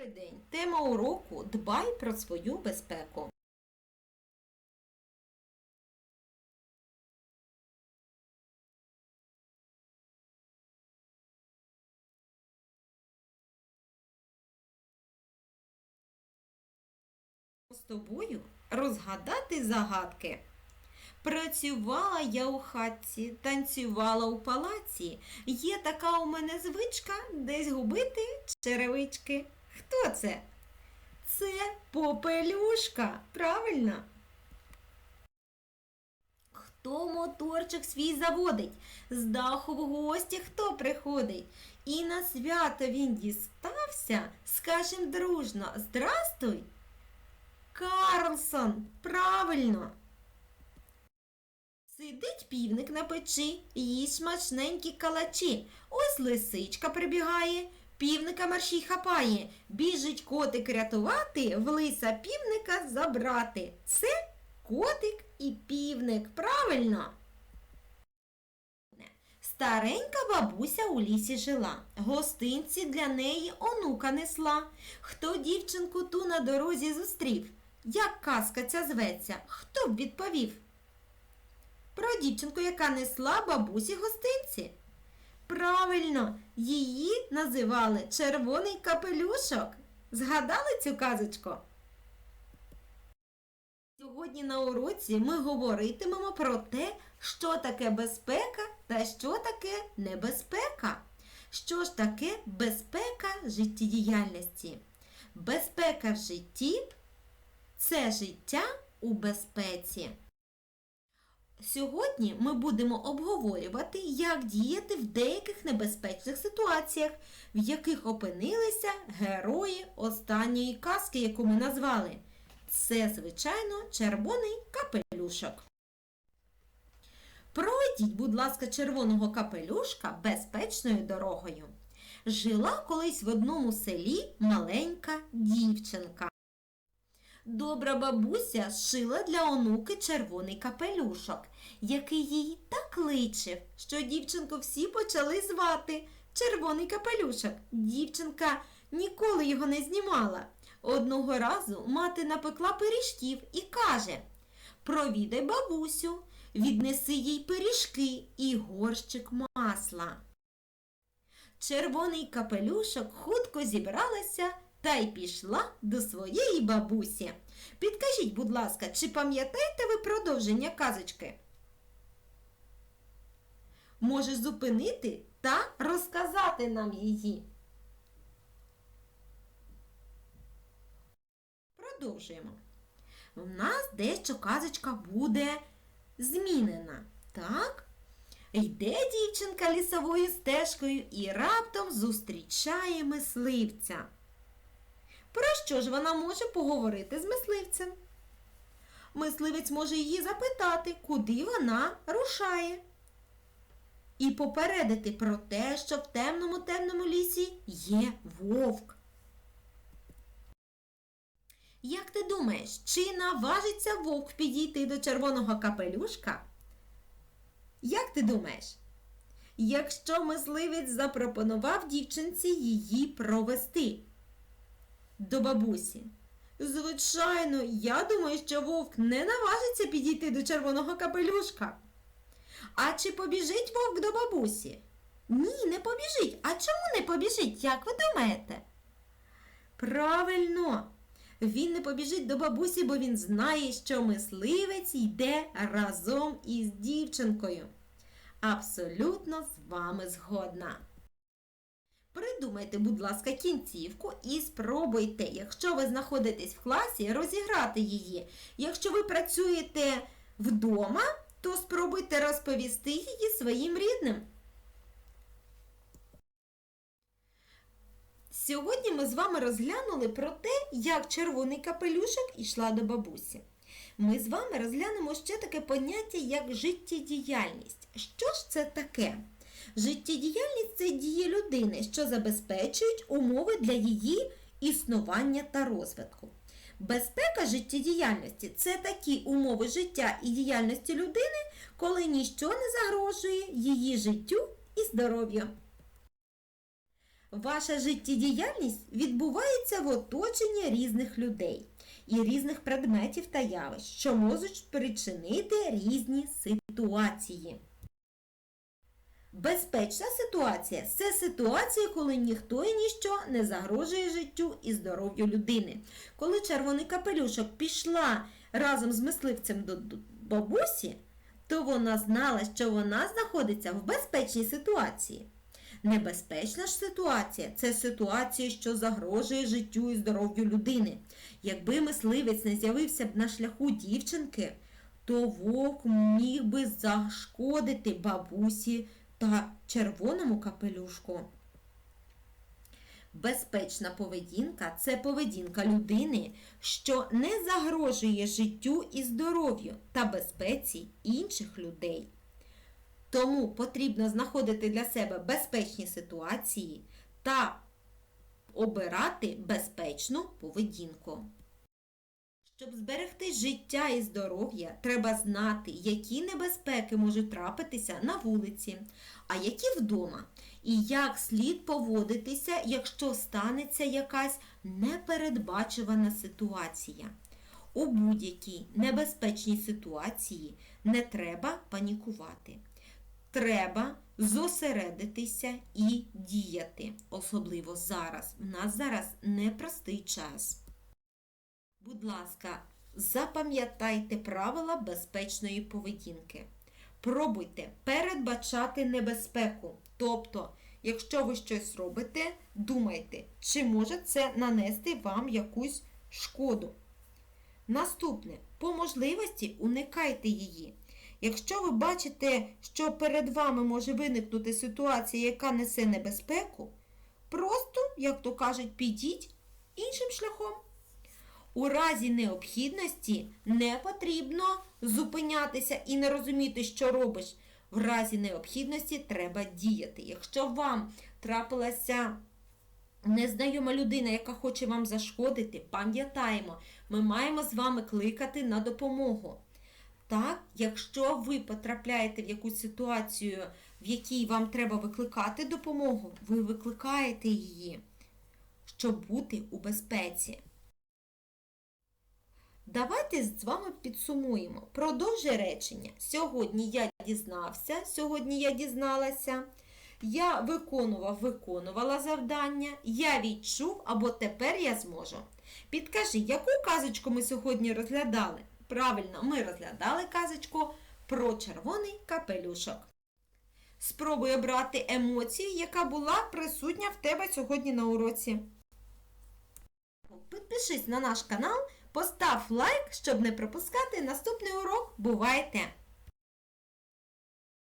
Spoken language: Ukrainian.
Добрий день! Тема уроку Дбай про свою безпеку. З тобою розгадати загадки. Працювала я у хатці, танцювала у палаці. Є така у мене звичка десь губити черевички. Хто це? Це попелюшка, правильно? Хто моторчик свій заводить? З даху в гості хто приходить? І на свято він дістався, скажем дружно, здрастуй. Карлсон, правильно. Сидить півник на печі, їсть смачненькі калачі. Ось лисичка прибігає, півника мерщій хапає. Біжить котик рятувати, в лиса півника забрати. Це котик і півник, правильно? Старенька бабуся у лісі жила, гостинці для неї онука несла. Хто дівчинку ту на дорозі зустрів? Як казка ця зветься, хто б відповів? Про дівчинку, яка несла бабусі гостинці. Правильно, її називали червоний капелюшок. Згадали цю казочку? Сьогодні на уроці ми говоритимемо про те, що таке безпека та що таке небезпека. Що ж таке безпека життєдіяльності? Безпека в житті це життя у безпеці. Сьогодні ми будемо обговорювати, як діяти в деяких небезпечних ситуаціях, в яких опинилися герої останньої казки, яку ми назвали. Це, звичайно, червоний капелюшок. Проведіть, будь ласка, червоного капелюшка безпечною дорогою. Жила колись в одному селі маленька дівчинка. Добра бабуся зшила для онуки червоний капелюшок, який їй так личив, що дівчинку всі почали звати червоний капелюшок. Дівчинка ніколи його не знімала. Одного разу мати напекла пиріжків і каже Провідай бабусю, віднеси їй пиріжки і горщик масла. Червоний капелюшок хутко зібралася та й пішла до своєї бабусі. Підкажіть, будь ласка, чи пам'ятаєте ви продовження казочки? Можеш зупинити та розказати нам її. Продовжуємо. У нас дещо казочка буде змінена. Так? Йде дівчинка лісовою стежкою і раптом зустрічає мисливця. Про що ж вона може поговорити з мисливцем? Мисливець може її запитати, куди вона рушає. І попередити про те, що в темному темному лісі є вовк. Як ти думаєш, чи наважиться вовк підійти до червоного капелюшка? Як ти думаєш? Якщо мисливець запропонував дівчинці її провести до бабусі. Звичайно, я думаю, що вовк не наважиться підійти до червоного капелюшка. А чи побіжить вовк до бабусі? Ні, не побіжить. А чому не побіжить, як ви думаєте? Правильно, він не побіжить до бабусі, бо він знає, що мисливець йде разом із дівчинкою. Абсолютно з вами згодна. Придумайте, будь ласка, кінцівку і спробуйте, якщо ви знаходитесь в класі, розіграти її. Якщо ви працюєте вдома, то спробуйте розповісти її своїм рідним. Сьогодні ми з вами розглянули про те, як червоний капелюшок ішла до бабусі. Ми з вами розглянемо ще таке поняття, як життєдіяльність. Що ж це таке? Життєдіяльність це дії людини, що забезпечують умови для її існування та розвитку. Безпека життєдіяльності це такі умови життя і діяльності людини, коли ніщо не загрожує її життю і здоров'ю. Ваша життєдіяльність відбувається в оточенні різних людей і різних предметів та явищ, що можуть спричинити різні ситуації. Безпечна ситуація це ситуація, коли ніхто і ніщо не загрожує життю і здоров'ю людини. Коли червоний капелюшок пішла разом з мисливцем до бабусі, то вона знала, що вона знаходиться в безпечній ситуації. Небезпечна ж ситуація це ситуація, що загрожує життю і здоров'ю людини. Якби мисливець не з'явився б на шляху дівчинки, то вовк міг би зашкодити бабусі та червоному капелюшку. Безпечна поведінка це поведінка людини, що не загрожує життю і здоров'ю та безпеці інших людей. Тому потрібно знаходити для себе безпечні ситуації та обирати безпечну поведінку. Щоб зберегти життя і здоров'я, треба знати, які небезпеки можуть трапитися на вулиці, а які вдома, і як слід поводитися, якщо станеться якась непередбачувана ситуація. У будь-якій небезпечній ситуації не треба панікувати. Треба зосередитися і діяти, особливо зараз. У нас зараз непростий час. Будь ласка, запам'ятайте правила безпечної поведінки. Пробуйте передбачати небезпеку. Тобто, якщо ви щось робите, думайте, чи може це нанести вам якусь шкоду. Наступне, по можливості уникайте її. Якщо ви бачите, що перед вами може виникнути ситуація, яка несе небезпеку, просто, як то кажуть, підіть іншим шляхом. У разі необхідності не потрібно зупинятися і не розуміти, що робиш. В разі необхідності треба діяти. Якщо вам трапилася незнайома людина, яка хоче вам зашкодити, пам'ятаємо, ми маємо з вами кликати на допомогу. Так, якщо ви потрапляєте в якусь ситуацію, в якій вам треба викликати допомогу, ви викликаєте її, щоб бути у безпеці. Давайте з вами підсумуємо. Продовжує речення. Сьогодні я дізнався, сьогодні я дізналася. Я виконував, виконувала завдання, я відчув або тепер я зможу. Підкажи, яку казочку ми сьогодні розглядали? Правильно, ми розглядали казочку про червоний капелюшок. Спробуй обрати емоцію, яка була присутня в тебе сьогодні на уроці. Підпишись на наш канал, постав лайк, щоб не пропускати наступний урок. Бувайте!